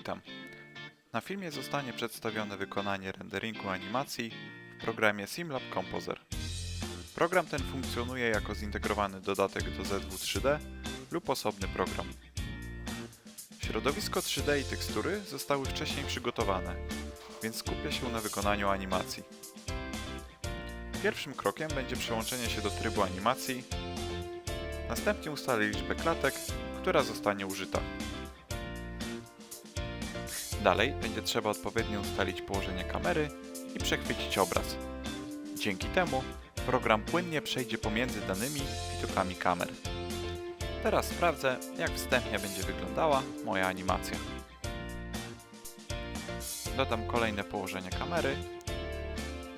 Witam. Na filmie zostanie przedstawione wykonanie renderingu animacji w programie SimLab Composer. Program ten funkcjonuje jako zintegrowany dodatek do ZW 3D lub osobny program. Środowisko 3D i tekstury zostały wcześniej przygotowane, więc skupię się na wykonaniu animacji. Pierwszym krokiem będzie przełączenie się do trybu animacji, następnie ustalę liczbę klatek, która zostanie użyta. Dalej będzie trzeba odpowiednio ustalić położenie kamery i przechwycić obraz. Dzięki temu program płynnie przejdzie pomiędzy danymi widokami kamer. Teraz sprawdzę, jak wstępnie będzie wyglądała moja animacja. Dodam kolejne położenie kamery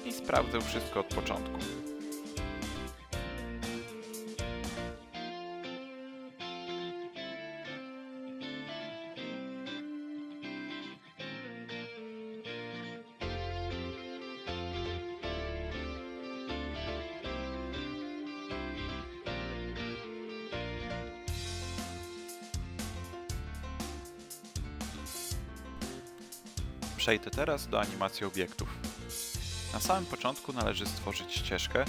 i sprawdzę wszystko od początku. Przejdę teraz do animacji obiektów. Na samym początku należy stworzyć ścieżkę,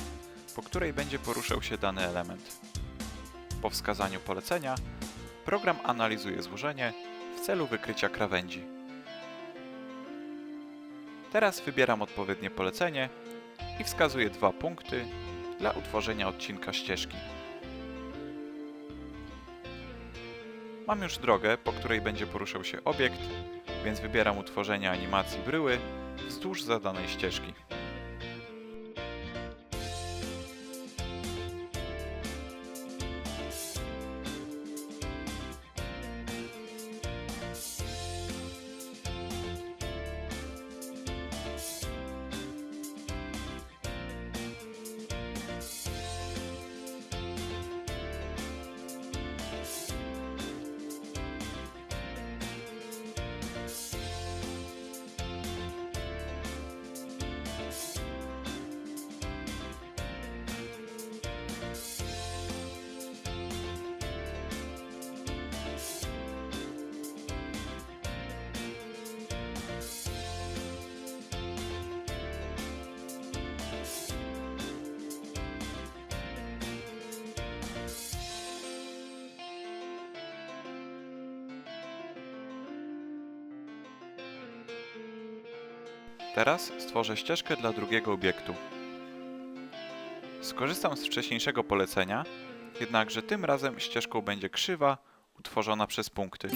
po której będzie poruszał się dany element. Po wskazaniu polecenia, program analizuje złożenie w celu wykrycia krawędzi. Teraz wybieram odpowiednie polecenie i wskazuję dwa punkty dla utworzenia odcinka ścieżki. Mam już drogę, po której będzie poruszał się obiekt, więc wybieram utworzenie animacji bryły wzdłuż zadanej ścieżki. Teraz stworzę ścieżkę dla drugiego obiektu. Skorzystam z wcześniejszego polecenia, jednakże tym razem ścieżką będzie krzywa utworzona przez punkty.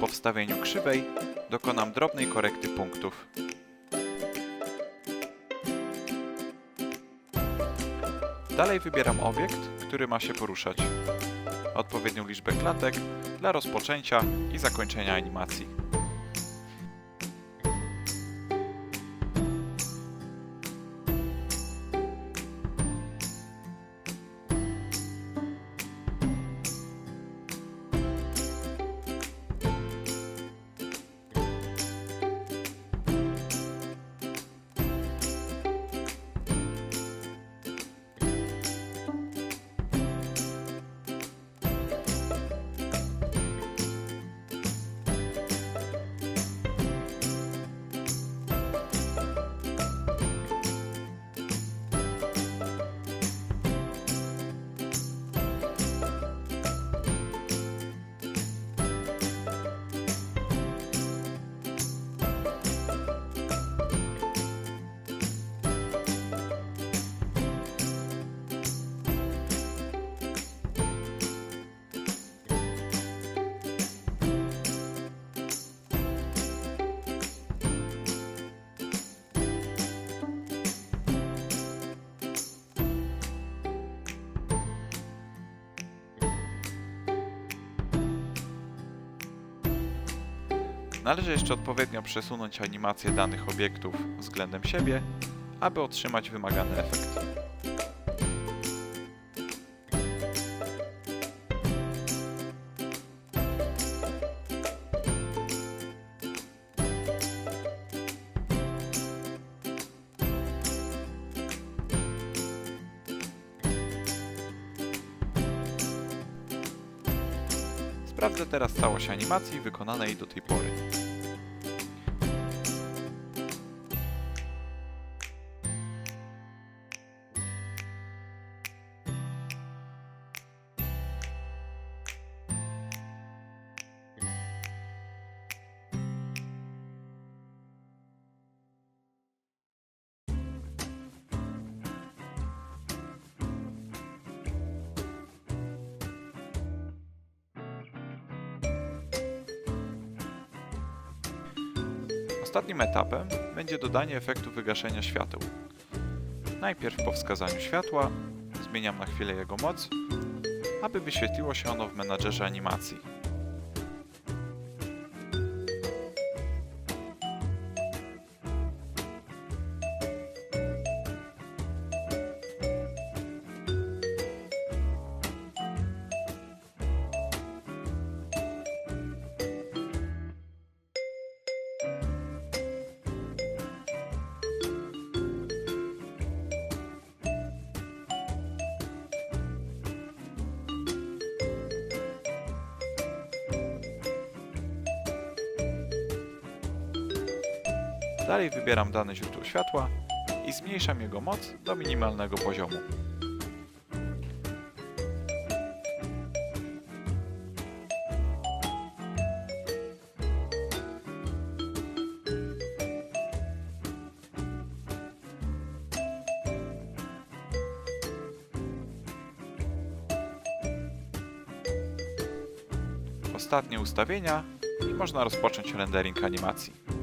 Po wstawieniu krzywej dokonam drobnej korekty punktów. Dalej wybieram obiekt, który ma się poruszać odpowiednią liczbę klatek dla rozpoczęcia i zakończenia animacji. Należy jeszcze odpowiednio przesunąć animację danych obiektów względem siebie, aby otrzymać wymagany efekt. Sprawdzę teraz całość animacji wykonanej do tej pory. Ostatnim etapem będzie dodanie efektu wygaszenia świateł. Najpierw po wskazaniu światła zmieniam na chwilę jego moc, aby wyświetliło się ono w menadżerze animacji. Dalej wybieram dane źródło światła i zmniejszam jego moc do minimalnego poziomu. Ostatnie ustawienia i można rozpocząć rendering animacji.